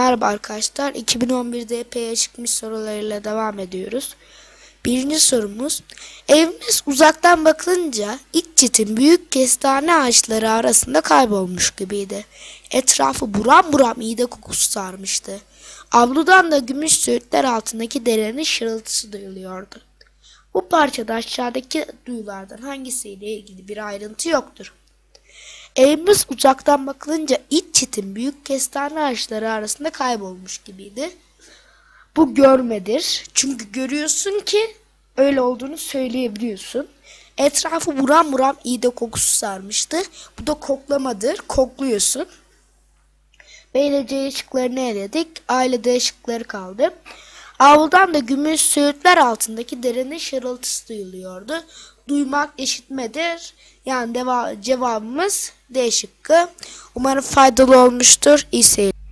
Merhaba arkadaşlar. 2011'de epey çıkmış sorularıyla devam ediyoruz. Birinci sorumuz. Evimiz uzaktan bakılınca iç çitin büyük kestane ağaçları arasında kaybolmuş gibiydi. Etrafı buram buram iğde kokusu sarmıştı. Avludan da gümüş söğütler altındaki derenin şırıltısı duyuluyordu. Bu parçada aşağıdaki duyulardan hangisiyle ilgili bir ayrıntı yoktur. Evimiz uzaktan bakılınca iç çitin büyük kestane ağaçları arasında kaybolmuş gibiydi. Bu görmedir. Çünkü görüyorsun ki öyle olduğunu söyleyebiliyorsun. Etrafı buram buram iğde kokusu sarmıştı. Bu da koklamadır. Kokluyorsun. Böylece ışıklarını eledik. Ailede ışıkları kaldı. Avludan da gümüş söğütler altındaki derenin şırıltısı duyuluyordu. Duymak işitmedir. Yani deva cevabımız D şıkkı. Umarım faydalı olmuştur. İyi seyirler.